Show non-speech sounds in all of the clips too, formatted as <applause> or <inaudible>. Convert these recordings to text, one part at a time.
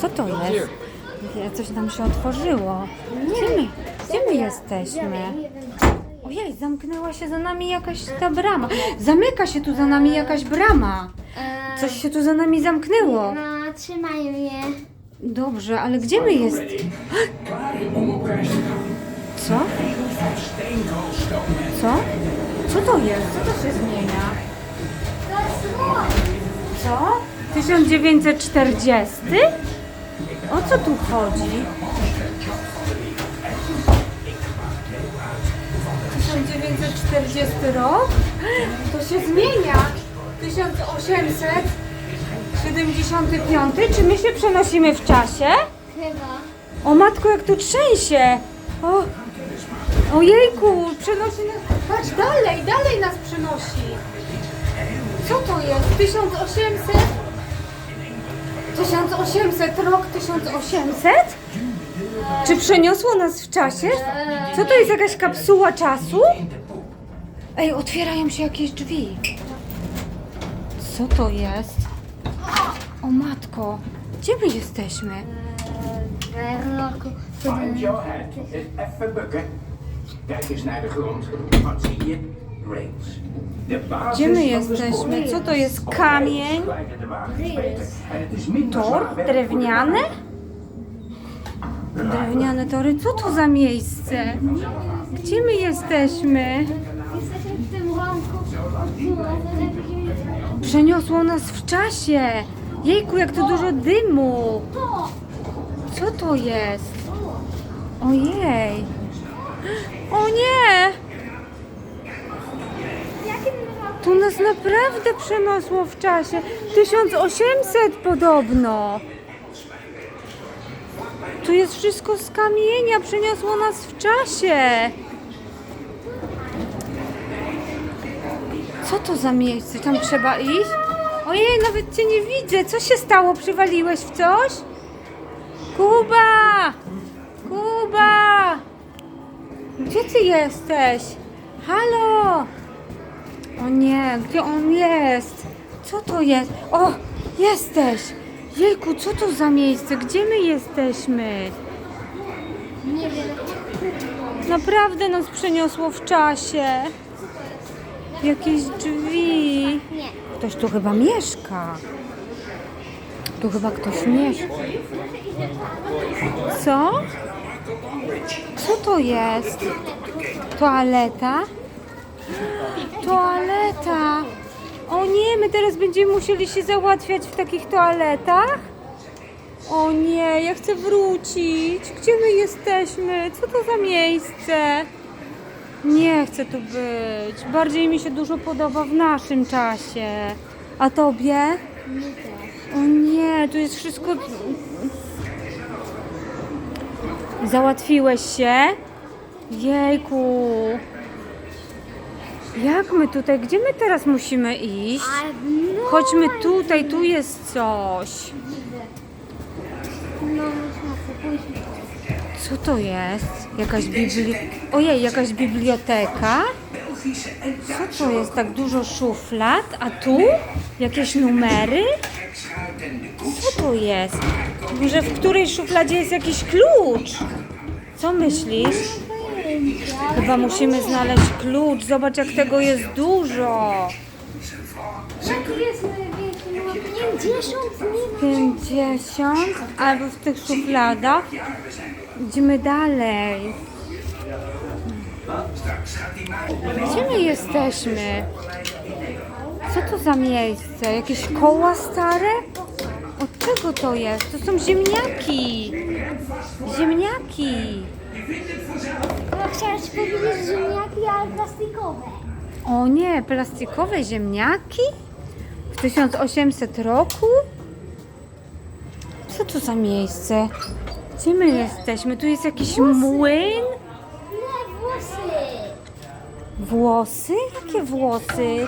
Co to jest? Coś nam się otworzyło. Gdzie my, gdzie my jesteśmy? Ojej, zamknęła się za nami jakaś ta brama. Zamyka się tu za nami jakaś brama. Eee, Coś się tu za nami zamknęło. No, trzymają je. Dobrze, ale gdzie my jest? Co? Co? Co to jest? Co to się zmienia? To jest łom. Co? 1940? O co tu chodzi? 1940 rok? To się zmienia. 1875? Czy my się przenosimy w czasie? Chyba. O matko, jak tu trzęsie! O, ojejku, przenosi nas... Patrz, dalej, dalej nas przenosi! Co to jest? 1800? 1800, rok 1800? Czy przeniosło nas w czasie? Co to jest, jakaś kapsuła czasu? Ej, otwierają się jakieś drzwi. Co to jest? O matko, gdzie my jesteśmy? Find your head. Eens even bukken. Kijk eens naar de grond. Wat zie je? Gdzie my jesteśmy? Co to jest? Kamień? Tor? de Drewniane? Drewniane tory? Co to za miejsce? Gdzie my jesteśmy? Jesteśmy w tym rąku. Przeniosło nas w czasie. Jejku, jak to dużo dymu. Co to jest? Ojej. <gasps> O nie! Tu nas naprawdę przeniosło w czasie. 1800 podobno. Tu jest wszystko z kamienia, przeniosło nas w czasie. Co to za miejsce? Tam trzeba iść? Ojej, nawet cię nie widzę. Co się stało? Przywaliłeś w coś? Kuba! Kuba! Gdzie ty jesteś? Halo! O nie, gdzie on jest? Co to jest? O, jesteś! Jejku, co to za miejsce? Gdzie my jesteśmy? Nie wiem. Naprawdę nas przeniosło w czasie. Jakieś drzwi. Ktoś tu chyba mieszka. Tu chyba ktoś mieszka. Co? Co to jest? Toaleta? Toaleta! O nie, my teraz będziemy musieli się załatwiać w takich toaletach? O nie, ja chcę wrócić. Gdzie my jesteśmy? Co to za miejsce? Nie chcę tu być. Bardziej mi się dużo podoba w naszym czasie. A tobie? Nie. O nie, tu jest wszystko. Załatwiłeś się? Jejku. Jak my tutaj, gdzie my teraz musimy iść? No, Chodźmy tutaj, tu jest coś. no. Co to jest? Jakaś bibli... Ojej, jakaś biblioteka? Co to jest? Tak dużo szuflad, a tu jakieś numery? Co to jest? Może w której szufladzie jest jakiś klucz? Co myślisz? Chyba musimy znaleźć klucz. Zobacz, jak tego jest dużo. Jaki jest największy? No 50 50 albo w tych szufladach. Idziemy dalej. Gdzie my jesteśmy? Co to za miejsce? Jakieś koła stare? Od czego to jest? To są ziemniaki. Ziemniaki. No chciałaś powiedzieć ziemniaki, ale plastikowe. O nie, plastikowe ziemniaki? W 1800 roku? Co to za miejsce? Gdzie my jesteśmy? Tu jest jakiś młyn? Nie, włosy. Włosy? Jakie włosy?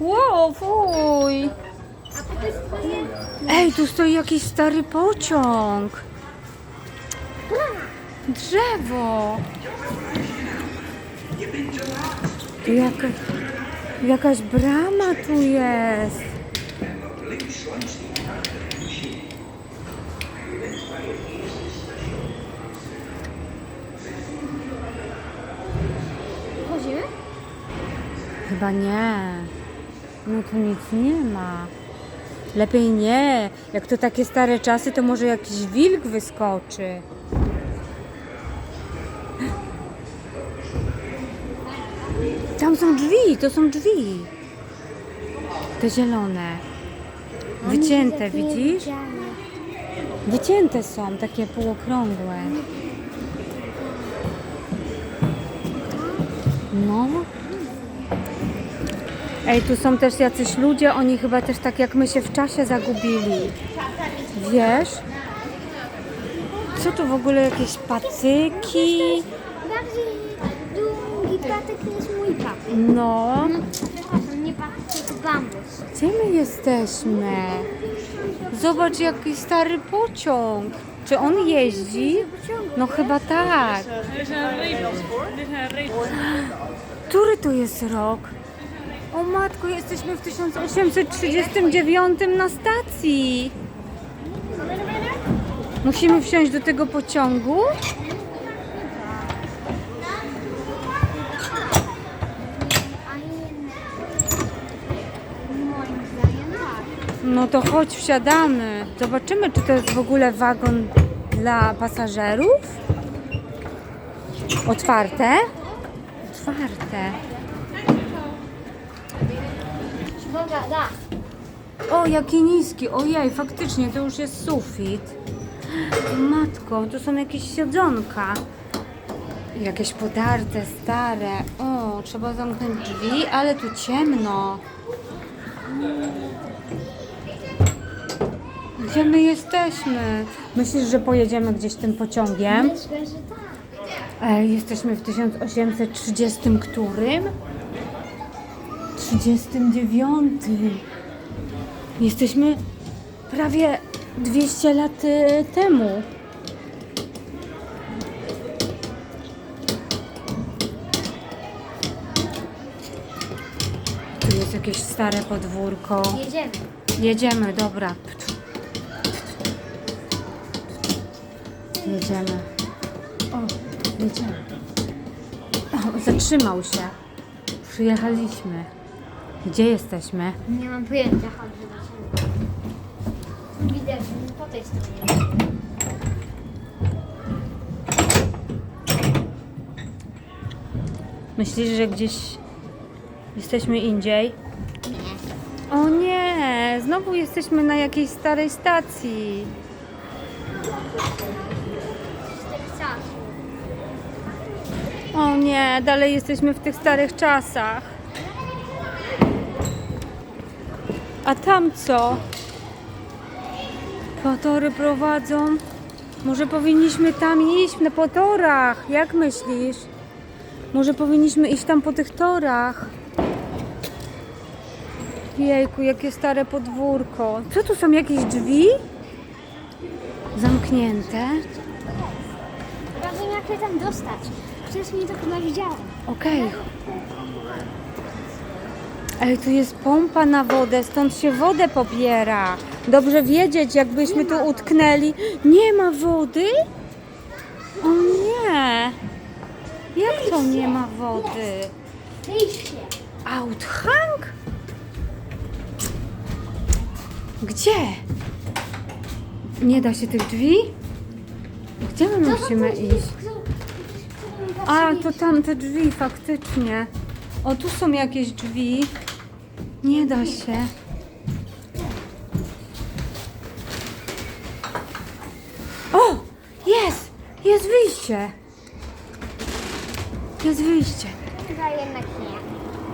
Wow, fuj! Ej, tu stoi jakiś stary pociąg. Drzewo! Tu jaka, jakaś brama tu jest. Chodzimy? Chyba nie. No tu nic nie ma. Lepiej nie. Jak to takie stare czasy, to może jakiś wilk wyskoczy. Tam są drzwi, to są drzwi. Te zielone. Wycięte, widzisz? Wycięte są, takie półokrągłe. No. Ej, tu są też jacyś ludzie, oni chyba też tak jak my się w czasie zagubili. Wiesz? Co tu w ogóle jakieś pacyki? Patyk niż mój patyk. No. Przepraszam, nie bambus. Gdzie my jesteśmy? Zobacz jaki stary pociąg. Czy on jeździ? No chyba tak. Który to jest rok? O matko, jesteśmy w 1839 na stacji. Musimy wsiąść do tego pociągu? A nie. Moim zdaniem tak. No to chodź, wsiadamy. Zobaczymy, czy to jest w ogóle wagon dla pasażerów. Otwarte? Otwarte. O, jaki niski. Ojej, faktycznie, to już jest sufit. Matko, tu są jakieś siedzonka. Jakieś podarte, stare. O, trzeba zamknąć drzwi, ale tu ciemno. Gdzie my jesteśmy? Myślisz, że pojedziemy gdzieś tym pociągiem? Myślę, że tak. Jesteśmy w 1830 którym? 39. Jesteśmy prawie 200 lat y, temu. Tu jest jakieś stare podwórko. Jedziemy. Jedziemy, dobra. Jedziemy. O, jedziemy. O, zatrzymał się. Przyjechaliśmy. Gdzie jesteśmy? Nie mam pojęcia, chodź, zobaczymy. Widać po tej stronie. Myślisz, że gdzieś jesteśmy indziej? O nie, znowu jesteśmy na jakiejś starej stacji. Z tych czasów. O nie, dalej jesteśmy w tych starych czasach. A tam co? Potory prowadzą. Może powinniśmy tam iść na potorach. Jak myślisz? Może powinniśmy iść tam po tych torach. Jejku, jakie stare podwórko. Co tu są jakieś drzwi? Zamknięte. Sprawdzę, jak się tam dostać. Wcześniej to chyba widziałem. Okej. Ej, tu jest pompa na wodę, stąd się wodę pobiera. Dobrze wiedzieć, jakbyśmy tu utknęli. Nie ma wody? O nie! Jak to nie ma wody? Wyjście. Outhang? Gdzie? Nie da się tych drzwi? Gdzie my musimy iść? A, to tamte drzwi, faktycznie. O, tu są jakieś drzwi. Nie da się. O! Jest! Jest wyjście! Jest wyjście. Chyba jednak nie.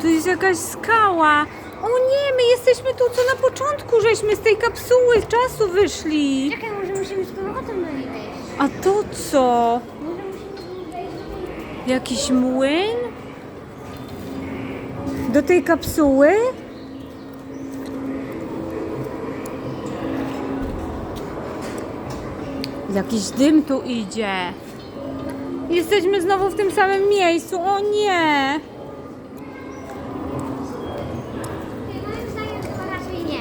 Tu jest jakaś skała. O nie, my jesteśmy tu, co na początku, żeśmy z tej kapsuły czasu wyszli. Czekaj, może musimy z powrotem wejść. A to co? Jakiś młyn? Do tej kapsuły? Jakiś dym tu idzie. Jesteśmy znowu w tym samym miejscu. O nie.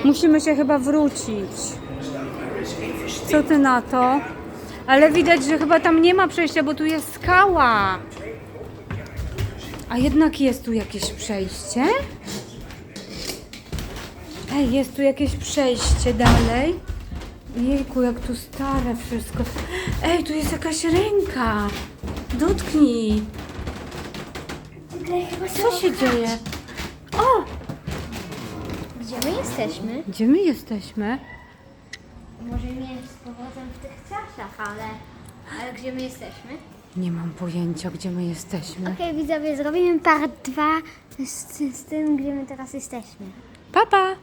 Musimy się chyba wrócić. Co ty na to? Ale widać, że chyba tam nie ma przejścia, bo tu jest skała. A jednak jest tu jakieś przejście? Ej, jest tu jakieś przejście dalej. Jejku, jak tu stare wszystko. Ej, tu jest jakaś ręka. Dotknij. Co się dzieje? O! Gdzie my jesteśmy? Gdzie my jesteśmy? Może nie z powrotem w tych czasach, ale... Ale gdzie my jesteśmy? Nie mam pojęcia, gdzie my jesteśmy. Okej, widzowie, zrobimy part 2 z, z tym, gdzie my teraz jesteśmy. Papa!